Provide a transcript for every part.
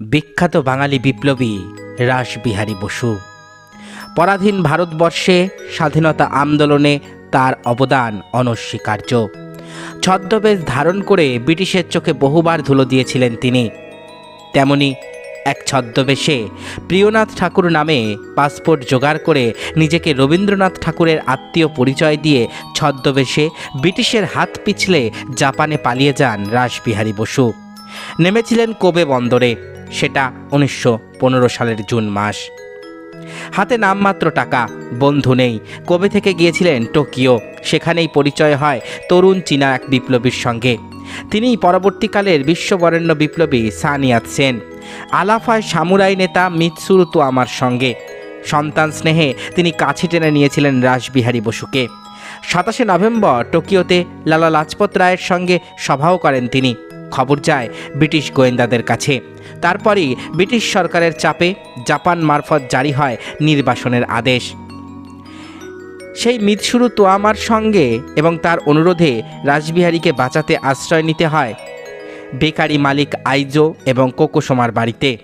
বিখ্যাত বাঙালি বিপ্লবী রাসবিহারী বসু। পরাধীন ভারতবর্ষে স্বাধীনতা আন্দোলনে তার অবদান অনস্বীকার্য। ছদ্মবেশ ধারণ করে ব্রিটিশের চোখে বহুবার ধুলো দিয়েছিলেন তিনি। তেমনি এক ছদ্মবেশে প্রিয়নাথ ঠাকুর নামে পাসপোর্ট জোগাড় করে নিজেকে রবীন্দ্রনাথ ঠাকুরের আত্মীয় পরিচয় দিয়ে ছদ্মবেশে ব্রিটিশের হাত পিছলে জাপানে পালিয়ে যান রাসবিহারী বসু। নেমেছিলেন কোবে বন্দরে। সেটা উনিশশো পনেরো সালের জুন মাস। হাতে নামমাত্র টাকা, বন্ধু নেই। কবে থেকে গিয়েছিলেন? টোকিও। সেখানেই পরিচয় হয় তরুণ চীনা এক বিপ্লবীর সঙ্গে। তিনি পরবর্তীকালের বিশ্ববরেণ্য বিপ্লবী সানিয়াত সেন। আলাফায় সামুরাই নেতা মিৎসুরু তো আমার সঙ্গে। সন্তান স্নেহে তিনি কাছে টেনে নিয়েছিলেন রাসবিহারী বসুকে। সাতাশে নভেম্বর টোকিওতে লালা লাজপত রায়ের সঙ্গে সভাও করেন তিনি। খবর যায় ব্রিটিশ গোয়েন্দাদের কাছে। তারপরই ব্রিটিশ সরকারের চাপে জাপান মারফত জারি হয় নির্বাসনের আদেশ। সেই মিৎসুরু তোয়ামার সঙ্গে এবং তার অনুরোধে রাসবিহারীকে বাঁচাতে আশ্রয় নিতে হয় বেকারি মালিক আইজো এবং কোকোসোমার বাড়িতে।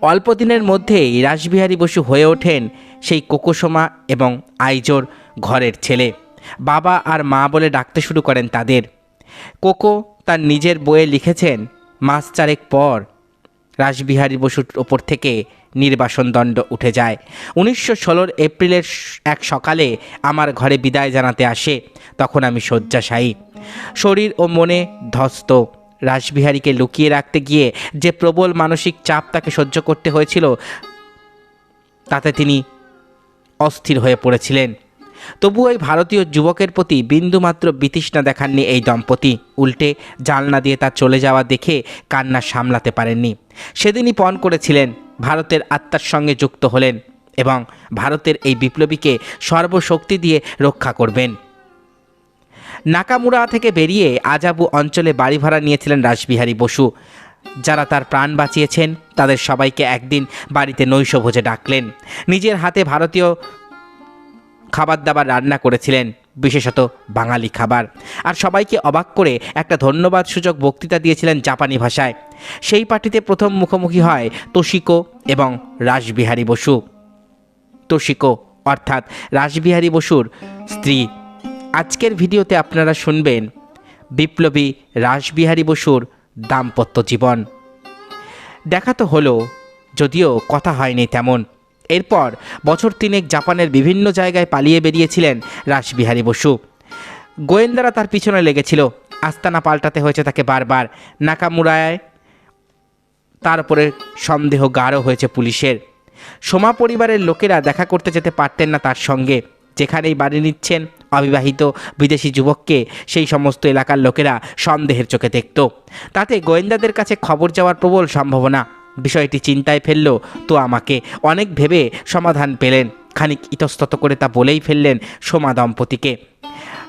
অল্প দিনের মধ্যেই রাসবিহারী বসু হয়ে ওঠেন সেই কোকোসোমা এবং আইজোর ঘরের ছেলে। বাবা আর মা বলে ডাকতে শুরু করেন তাদের। কোকো তার নিজের বইয়ে লিখেছেন, মাস চারেক পর রাসবিহারী বসুর ওপর থেকে নির্বাসন দণ্ড উঠে যায়। উনিশশো ষোলোর এপ্রিলের এক সকালে আমার ঘরে বিদায় জানাতে আসে, তখন আমি শয্যাশায়ী। শরীর ও মনে ধস্ত রাসবিহারীকে লুকিয়ে রাখতে গিয়ে যে প্রবল মানসিক চাপ তাকে সহ্য করতে হয়েছিল, তাতে তিনি অস্থির হয়ে পড়েছিলেন। তবু ওই ভারতীয় যুবকের প্রতি বিন্দুমাত্র বিতৃষ্ণা দেখাননি এই দম্পতি। উল্টে জানলা দিয়ে তার চলে যাওয়া দেখে কান্না সামলাতে পারেননি। সেদিনই পণ করেছিলেন, ভারতের আত্মার সঙ্গে যুক্ত হলেন এবং ভারতের এই বিপ্লবীকে সর্বশক্তি দিয়ে রক্ষা করবেন। নাকামুরা থেকে বেরিয়ে আজাবু অঞ্চলে বাড়ি ভাড়া নিয়েছিলেন রাসবিহারী বসু। যারা তার প্রাণ বাঁচিয়েছেন, তাদের সবাইকে একদিন বাড়িতে নৈশভোজে ডাকলেন। নিজের হাতে ভারতীয় খাবার দাবার রান্না করেছিলেন, বিশেষত বাঙালি খাবার। আর সবাইকে অবাক করে একটা ধন্যবাদ সূচক বক্তৃতা দিয়েছিলেন জাপানি ভাষায়। সেই পার্টিতে প্রথম মুখোমুখি হয় তোশিকো এবং রাসবিহারী বসু। তোশিকো অর্থাৎ রাসবিহারী বসুর স্ত্রী। আজকের ভিডিওতে আপনারা শুনবেন বিপ্লবী রাসবিহারী বসুর দাম্পত্য জীবন। দেখা তো হলো, যদিও কথা হয়নি তেমন। এরপর বছর তিনেক জাপানের বিভিন্ন জায়গায় পালিয়ে বেরিয়েছিলেন রাসবিহারী বসু। গোয়েন্দারা তার পিছনে লেগেছিল। আস্তানা পাল্টাতে হয়েছে তাকে বারবার। নাকামুরায় তার উপরে সন্দেহ গাঢ় হয়েছে পুলিশের। সোমা পরিবারের লোকেরা দেখা করতে যেতে পারতেন না তার সঙ্গে। যেখানেই বাড়ি নিচ্ছেন অবিবাহিত বিদেশি যুবককে সেই সমস্ত এলাকার লোকেরা সন্দেহের চোখে দেখত। তাতে গোয়েন্দাদের কাছে খবর যাওয়ার প্রবল সম্ভাবনা। বিষয়টি চিন্তায় ফেলল। তো আমাকে অনেক ভেবে সমাধান পেলেন। খানিক ইতস্তত করে তা বলেই ফেললেন সোমা দম্পতিকে।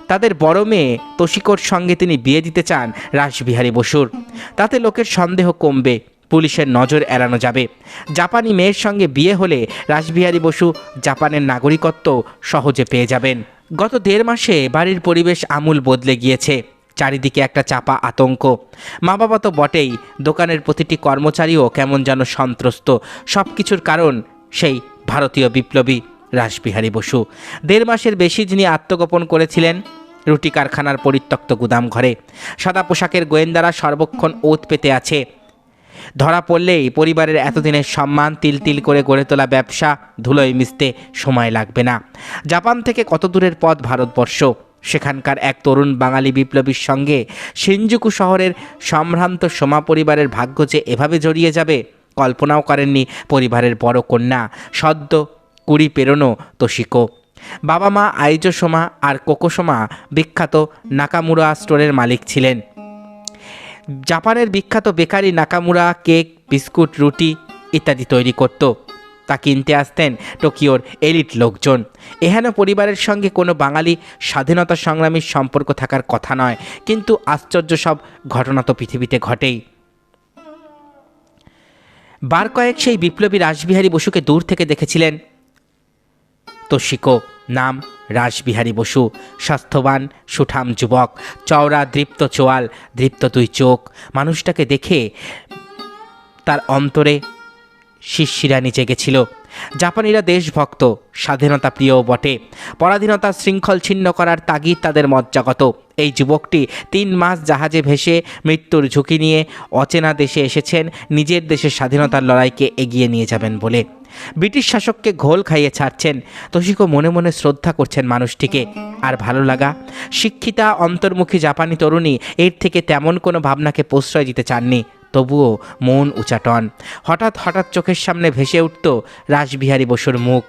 তাদের বড় মেয়ে তোষিকোর সঙ্গে তিনি বিয়ে দিতে চান রাসবিহারী বসুর। তাতে লোকের সন্দেহ কমবে, পুলিশের নজর এড়ানো যাবে। জাপানি মেয়ের সঙ্গে বিয়ে হলে রাসবিহারী বসু জাপানের নাগরিকত্ব সহজে পেয়ে যাবেন। গত দেড় মাসে বাড়ির পরিবেশ আমূল বদলে গিয়েছে। চারিদিকে একটা চাপা আতঙ্ক। মা বাবা তো বটেই, দোকানের প্রতিটি কর্মচারীও কেমন যেন সন্ত্রস্ত। সব কিছুর কারণ সেই ভারতীয় বিপ্লবী রাসবিহারী বসু। দেড় মাসের বেশি যিনি আত্মগোপন করেছিলেন, রুটি কারখানার পরিত্যক্ত গুদাম ঘরে। সাদা পোশাকের গোয়েন্দারা সর্বক্ষণ ওত পেতে আছে। ধরা পড়লেই পরিবারের এতদিনের সম্মান তিল তিল করে গড়ে তোলা ব্যবসা ধুলোয় মিশতে সময় লাগবে না। জাপান থেকে কত দূরের পথ ভারতবর্ষ? সেখানকার এক তরুণ বাঙালি বিপ্লবীর সঙ্গে সিনজুকু শহরের সম্ভ্রান্ত সোমা পরিবারের ভাগ্য যে এভাবে জড়িয়ে যাবে, কল্পনাও করেননি পরিবারের বড় কন্যা, সদ্য কুড়ি পেরোনো তোষিকো। বাবা মা আইজো সোমা আর কোকোসোমা বিখ্যাত নাকামুরা স্টোরের মালিক ছিলেন। জাপানের বিখ্যাত বেকারি নাকামুরা কেক, বিস্কুট, রুটি ইত্যাদি তৈরি করত। তা কিনতে আসতেন টোকিওর এলিট লোকজন। এহেন পরিবারের সঙ্গে কোনো বাঙালি স্বাধীনতা সংগ্রামীর সম্পর্ক থাকার কথা নয়, কিন্তু আশ্চর্য সব ঘটনা তো পৃথিবীতে ঘটেই। বার কয়েক সেই বিপ্লবী রাসবিহারী বসুকে দূর থেকে দেখেছিলেন। তোষিকো নাম রাসবিহারী বসু, স্বাস্থ্যবান, সুঠাম যুবক, চওড়া, দৃপ্ত চোয়াল, দৃপ্ত দুই চোখ। মানুষটাকে দেখে তার অন্তরে শিশিরানি জেগেছিল জাপানিরা দেশভক্ত, স্বাধীনতা প্রিয়ও বটে। পরাধীনতার শৃঙ্খল ছিন্ন করার তাগিদ তাদের মজ্জাগত এই যুবকটি তিন মাস জাহাজে ভেসে মৃত্যুর ঝুঁকি নিয়ে অচেনা দেশে এসেছেন, নিজের দেশের স্বাধীনতার লড়াইকে এগিয়ে নিয়ে যাবেন বলে। ব্রিটিশ শাসককে ঘোল খাইয়ে ছাড়ছেন। তোষিকো মনে মনে শ্রদ্ধা করছেন মানুষটিকে। আর ভালো লাগা, শিক্ষিতা, অন্তর্মুখী জাপানি তরুণী এর থেকে তেমন কোনো ভাবনাকে প্রশ্রয় দিতে চাননি। তবুও মন উচাটন। হঠাৎ হঠাৎ চোখের সামনে ভেসে উঠত রাসবিহারী বসুর মুখ।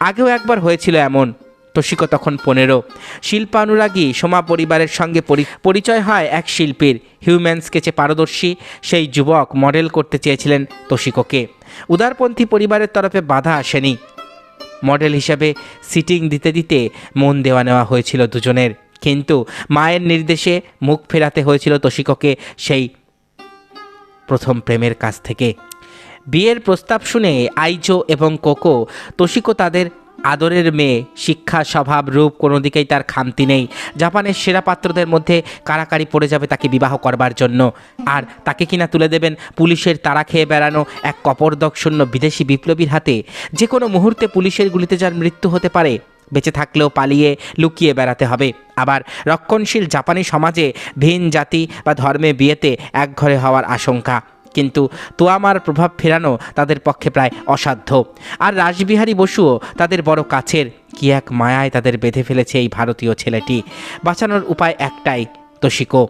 আগেও একবার হয়েছিল এমন। তোষিকো তখন পনেরো। শিল্পানুরাগী সোমা পরিবারের সঙ্গে পরি- পরিচয় হয় এক শিল্পীর। হিউম্যান স্কেচে পারদর্শী, সেই যুবক মডেল করতে চেয়েছিলেন তোষিকোকে। উদারপন্থী পরিবারের তরফে বাধা আসেনি। মডেল হিসাবে সিটিং দিতে দিতে মন দেওয়া নেওয়া হয়েছিল দুজনের। কিন্তু মায়ের নির্দেশে মুখ ফেরাতে হয়েছিল তোষিকোকে সেই প্রথম প্রেমের কাছ থেকে। বিয়ের প্রস্তাব শুনে আইজো এবং কোকো তোষিকো তাদের আদরের মেয়ে, শিক্ষা, স্বভাব, রূপ কোনো দিকেই তার খামতি নেই। জাপানের সেরা পাত্রদের মধ্যে কারাকারি পড়ে যাবে তাকে বিবাহ করবার জন্য। আর তাকে কিনা তুলে দেবেন পুলিশের তাড়া খেয়ে বেড়ানো এক কপরদকশূন্য বিদেশি বিপ্লবীর হাতে। যে কোনো মুহূর্তে পুলিশের গুলিতে যার মৃত্যু হতে পারে বেঁচে থাকলেও পালিয়ে লুকিয়ে বেড়াতে হবে। আবার রক্ষণশীল জাপানি সমাজে ভিন জাতি বা ধর্মে বিয়েতে একঘরে হওয়ার আশঙ্কা। কিন্তু তোয়ামার প্রভাব ফেরানো তাদের পক্ষে প্রায় অসাধ্য। আর রাসবিহারী বসুও তাদের বড় কাছের। কি এক মায়ায় তাদের বেঁধে ফেলেছে এই ভারতীয় ছেলেটি। বাঁচানোর উপায় একটাই, তোষিকো।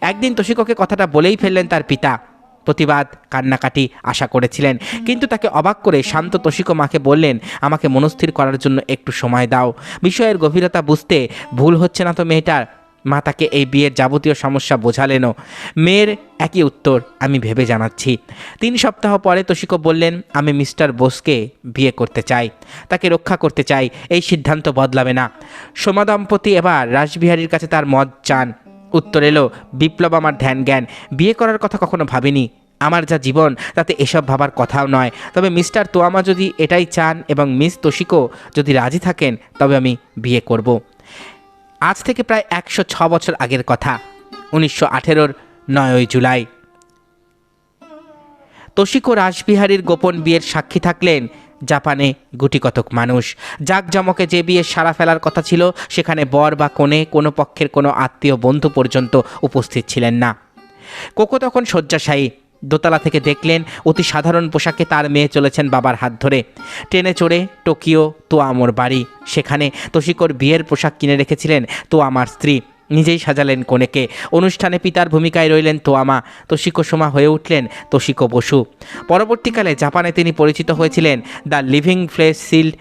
একদিন তোষিকোকে কথাটা বলেই ফেললেন তার পিতা। প্রতিবাদ, কান্নাকাটি আশা করেছিলেন। কিন্তু তাকে অবাক করে শান্ত তোষিকো মাকে বললেন, আমাকে মনস্থির করার জন্য একটু সময় দাও। বিষয়ের গভীরতা বুঝতে ভুল হচ্ছে না তো মেয়েটার। মা তাকে এই বিয়ের যাবতীয় সমস্যা বোঝালেনও। মেয়ের একই উত্তর আমি ভেবে জানাচ্ছি। তিন সপ্তাহ পরে তোষিকো বললেন, আমি মিস্টার বোসকে বিয়ে করতে চাই। তাকে রক্ষা করতে চাই। এই সিদ্ধান্ত বদলাবে না। সোমা দম্পতি এবার রাসবিহারীর কাছে তার মত চান। উত্তর এলো, বিপ্লব আমার ধ্যান জ্ঞান, বিয়ে করার কথা কখনো ভাবিনি। আমার যা জীবন, তাতে এসব ভাবার কথাও নয়। তবে মিস্টার তোয়ামা যদি এটাই চান এবং মিস তোষিকো যদি রাজি থাকেন, তবে আমি বিয়ে করব। আজ থেকে প্রায় একশো ছ বছর আগের কথা, উনিশশো আঠেরোর নয়ই জুলাই। তোষিকো রাসবিহারীর গোপন বিয়ের সাক্ষী থাকলেন জাপানে গুটিকতক মানুষ। জাঁকজমকে যে বিয়ে সারা ফেলার কথা ছিল, সেখানে বর বা কোণে কোনো পক্ষের কোনো আত্মীয় বন্ধু পর্যন্ত উপস্থিত ছিলেন না। কোকো তখন শয্যাশায়ী। দোতলা থেকে দেখলেন, অতি সাধারণ পোশাকে তার মেয়ে চলেছেন বাবার হাত ধরে। ট্রেনে চড়ে টোকিও তো আমর বাড়ি। সেখানে তোষিকোর বিয়ের পোশাক কিনে রেখেছিলেন তো আমার স্ত্রী। নিজেই সাজালেন কনেকে। অনুষ্ঠানে পিতার ভূমিকায় রইলেন তোয়ামা। তোষিকো সোমা হয়ে উঠলেন তোষিকো বসু। পরবর্তীকালে জাপানে তিনি পরিচিত হয়েছিলেন the living flesh sealed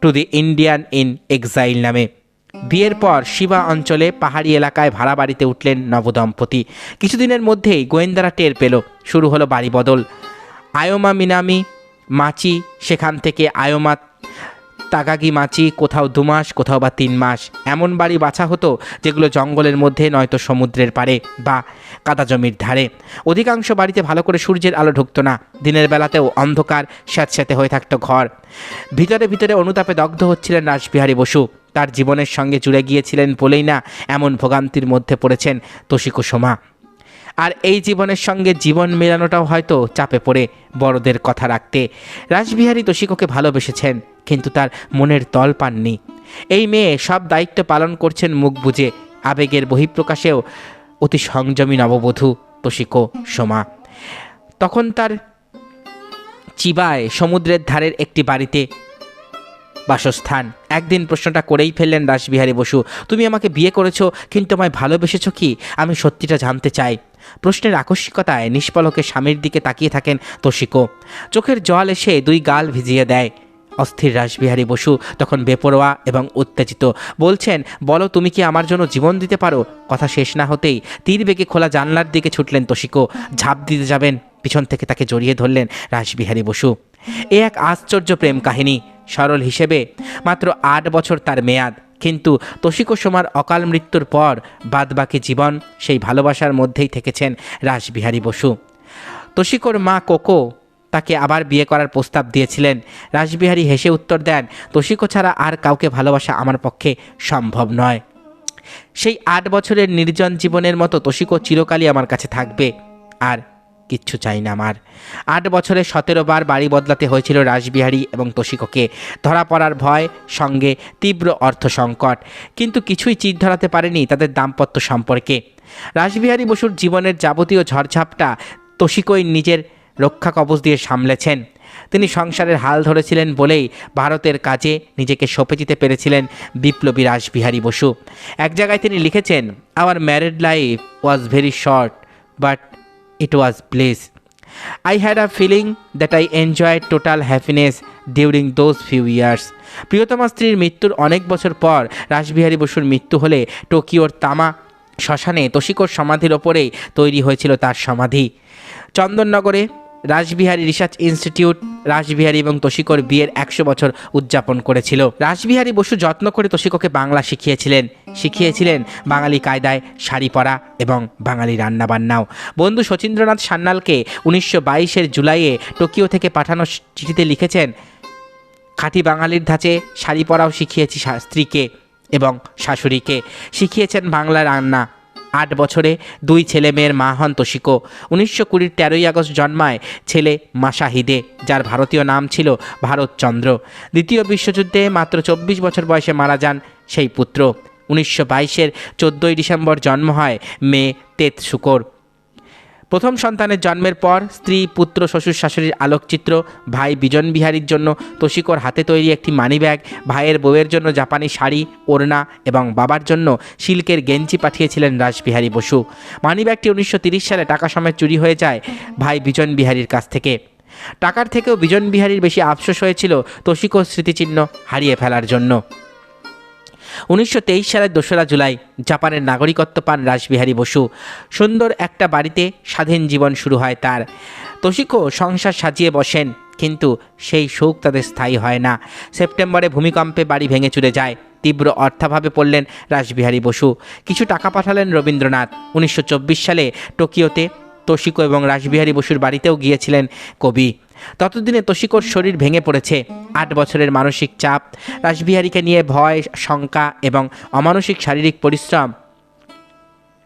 to the Indian in exile নামে। বিয়ের পর শিবা অঞ্চলে পাহাড়ি এলাকায় ভাড়া বাড়িতে উঠলেন নবদম্পতি। কিছুদিনের মধ্যেই গোয়েন্দারা টের পেল, শুরু হলো বাড়ি বদল আয়োমা মিনামি মাচি সেখান থেকে আয়োমা তাগাগি মাচি কোথাও দু মাস, কোথাও বা তিন মাস। এমন বাড়ি বাছা হতো যেগুলো জঙ্গলের মধ্যে, নয়তো সমুদ্রের পাড়ে বা কাদা জমির ধারে। অধিকাংশ বাড়িতে ভালো করে সূর্যের আলো ঢুকতো না। দিনের বেলাতেও অন্ধকার, স্যাঁতস্যাঁতে হয়ে থাকতো ঘর। ভিতরে ভিতরে অনুতাপে দগ্ধ হচ্ছিলেন রাসবিহারী বসু। তার জীবনের সঙ্গে জুড়ে গিয়েছিলেন বলেই না এমন ভোগান্তির মধ্যে পড়েছেন তোষিকো সোমা আর এই জীবনের সঙ্গে জীবন মেলানোটাও হয়তো চাপে পড়ে বড়দের কথা রাখতে। রাসবিহারী তোষিকোকে ভালোবেসেছেন। কিন্তু তার মনের তল পাননি। এই মেয়ে সব দায়িত্ব পালন করছেন মুখ বুঝে আবেগের বহিঃপ্রকাশেও অতি সংযমী নববধূ তোষিকো সোমা। তখন তার চিবায় সমুদ্রের ধারের একটি বাড়িতে বাসস্থান। একদিন প্রশ্নটা করেই ফেললেন রাসবিহারী বসু, তুমি আমাকে বিয়ে করেছ, কিন্তু আমায় ভালোবেসেছো কি? আমি সত্যিটা জানতে চাই। প্রশ্নের আকস্মিকতায় নিষ্পলকে স্বামীর দিকে তাকিয়ে থাকেন তোষিকো চোখের জল এসে দুই গাল ভিজিয়ে দেয়। অস্থির রাসবিহারী বসু তখন বেপরোয়া এবং উত্তেজিত। বলছেন, বলো, তুমি কি আমার জন্য জীবন দিতে পারো? কথা শেষ না হতেই তীর বেগে খোলা জানলার দিকে ছুটলেন তোষিকো ঝাঁপ দিতে যাবেন, পিছন থেকে তাকে জড়িয়ে ধরলেন রাসবিহারী বসু। এ এক আশ্চর্য প্রেম কাহিনী, সরল হিসেবে মাত্র আট বছর তার মেয়াদ। কিন্তু তোষিকো সোমার অকাল মৃত্যুর পর বাদবাকি জীবন সেই ভালোবাসার মধ্যেই থেকেছেন রাসবিহারী বসু। তোষিকোর মা কোকো তাকে আবার বিয়ে করার প্রস্তাব দিয়েছিলেন। রাসবিহারী হেসে উত্তর দেন তোষিকো ছাড়া আর কাউকে ভালোবাসা আমার পক্ষে সম্ভব নয়। সেই আট বছরের নির্জন জীবনের মতো তোষিকো চিরকালই আমার কাছে থাকবে, আর কিচ্ছু চাই না আমার। আট বছরে সতেরো বার বাড়ি বদলাতে হয়েছিল রাসবিহারী এবং তোষিকোকে ধরা পড়ার ভয়, সঙ্গে তীব্র অর্থ সংকট। কিন্তু কিছুই চির ধরাতে পারেনি তাদের দাম্পত্য সম্পর্কে। রাসবিহারী বসুর জীবনের যাবতীয় ঝড়ঝাপটা তোষিকোই নিজের রক্ষা কবচ দিয়ে সামলেছেন। তিনি সংসারের হাল ধরেছিলেন বলেই ভারতের কাজে নিজেকে সঁপে দিতে পেরেছিলেন বিপ্লবী রাসবিহারী বসু। এক জায়গায় তিনি লিখেছেন our married life was very short but it was blessed I had a feeling that I enjoy total happiness during those few years প্রিয়তমা স্ত্রীর মৃত্যুর অনেক বছর পর রাসবিহারী বসুর মৃত্যু হলে টোকিওর তামা শ্মশানে তোষিকোর সমাধির ওপরেই তৈরি হয়েছিল তার সমাধি। চন্দননগরে রাসবিহারী রিসার্চ ইনস্টিটিউট, রাসবিহারী এবং তোষিকোর বিয়ের একশো বছর উদযাপন করেছিল। রাসবিহারী বসু যত্ন করে তোষিকোকে বাংলা শিখিয়েছিলেন। শিখিয়েছিলেন বাঙালি কায়দায় শাড়ি পরা এবং বাঙালি রান্নাবান্নাও। বন্ধু শচীন্দ্রনাথ সান্যালকে উনিশশো বাইশের জুলাইয়ে টোকিও থেকে পাঠানো চিঠিতে লিখেছেন, খাঁটি বাঙালির ধাঁচে শাড়ি পরাও শিখিয়েছি স্ত্রীকে এবং শাশুড়িকে। শিখিয়েছেন বাংলা রান্না আট বছরে দুই ছেলে মেয়ের মা হন তোষিকো উনিশশো কুড়ির তেরোই আগস্ট জন্মায় ছেলে মাসাহিদে যার ভারতীয় নাম ছিল ভারতচন্দ্র। দ্বিতীয় বিশ্বযুদ্ধে মাত্র চব্বিশ বছর বয়সে মারা যান সেই পুত্র। উনিশশো বাইশের চোদ্দোই ডিসেম্বর জন্ম হয় মেয়ে তেত শুকর প্রথম সন্তানের জন্মের পর স্ত্রী, পুত্র, শ্বশুর শাশুড়ির আলোকচিত্র, ভাই বিজন বিহারীর জন্য তোষিকোর হাতে তৈরি একটি মানিব্যাগ ভাইয়ের বউয়ের জন্য জাপানি শাড়ি, ওড়না এবং বাবার জন্য সিল্কের গেঞ্জি পাঠিয়েছিলেন রাসবিহারী বসু। মানিব্যাগটি উনিশশো তিরিশ সালে টাকা সময় চুরি হয়ে যায় ভাই বিজন বিহারীর কাছ থেকে। টাকার থেকেও বিজন বিহারীর বেশি আফসোস হয়েছিল তোষিকর স্মৃতিচিহ্ন হারিয়ে ফেলার জন্য। উনিশশো তেইশ সালের দোসরা জুলাই জাপানের নাগরিকত্ব পান রাসবিহারী বসু। সুন্দর একটা বাড়িতে স্বাধীন জীবন শুরু হয় তার। তোষিকো সংসার সাজিয়ে বসেন, কিন্তু সেই সুখ তাদের স্থায়ী হয় না। সেপ্টেম্বরে ভূমিকম্পে বাড়ি ভেঙে চুরে যায়। তীব্র অর্থাভাবে পড়লেন রাসবিহারী বসু। কিছু টাকা পাঠালেন রবীন্দ্রনাথ। উনিশশো চব্বিশ সালে টোকিওতে তোষিকো এবং রাসবিহারী বসুর বাড়িতেও গিয়েছিলেন কবি। ততদিনে তোষিকোর শরীর ভেঙে পড়েছে। আট বছরের মানসিক চাপ, রাসবিহারীকে নিয়ে ভয়, শঙ্কা এবং অমানসিক শারীরিক পরিশ্রম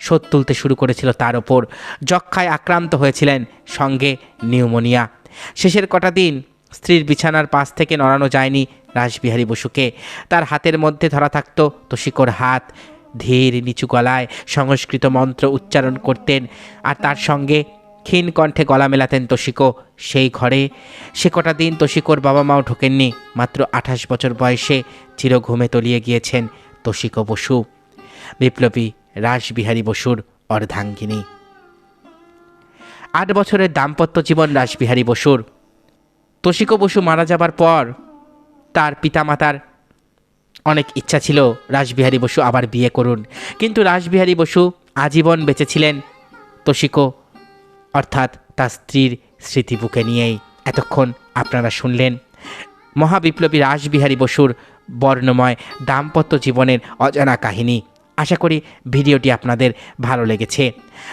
শোধ তুলতে শুরু করেছিল তার ওপর। যক্ষায় আক্রান্ত হয়েছিলেন সঙ্গে নিউমোনিয়া। শেষের কটা দিন স্ত্রীর বিছানার পাশ থেকে নড়ানো যায়নি রাসবিহারী বসুকে। তার হাতের মধ্যে ধরা থাকত তোষিকোর হাত। ধীর, নিচু গলায় সংস্কৃত মন্ত্র উচ্চারণ করতেন আর তার সঙ্গে ক্ষীণ কণ্ঠে গলা মেলাতেন তোষিকো সেই ঘরে সে কটা দিন তোষিকোর বাবা মাও ঢোকেননি। মাত্র আঠাশ বছর বয়সে চিরঘুমে তলিয়ে গিয়েছেন তোষিকো বসু। বিপ্লবী রাসবিহারী বসুর অর্ধাঙ্গিনী। আট বছরের দাম্পত্য জীবন রাসবিহারী বসুর। তোষিকো বসু মারা যাবার পর তার পিতামাতার অনেক ইচ্ছা ছিল রাসবিহারী বসু আবার বিয়ে করুন। কিন্তু রাসবিহারী বসু আজীবন বেঁচেছিলেন তোষিকো অর্থাৎ তার স্ত্রীর স্মৃতি বুকে নিয়েই। এতক্ষণ আপনারা শুনলেন, মহাবিপ্লবী রাসবিহারী বসুর বর্ণময় দাম্পত্য জীবনের অজানা কাহিনী। আশা করি ভিডিওটি আপনাদের ভালো লেগেছে।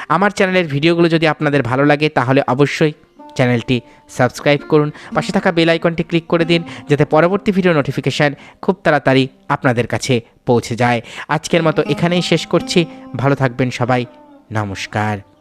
আমার চ্যানেলের ভিডিওগুলো যদি আপনাদের ভালো লাগে, তাহলে অবশ্যই চ্যানেলটি সাবস্ক্রাইব করুন। পাশে থাকা বেল আইকনটি ক্লিক করে দিন, যাতে পরবর্তী ভিডিও নোটিফিকেশান খুব তাড়াতাড়ি আপনাদের কাছে পৌঁছে যায়। আজকের মতো এখানেই শেষ করছি। ভালো থাকবেন সবাই। নমস্কার।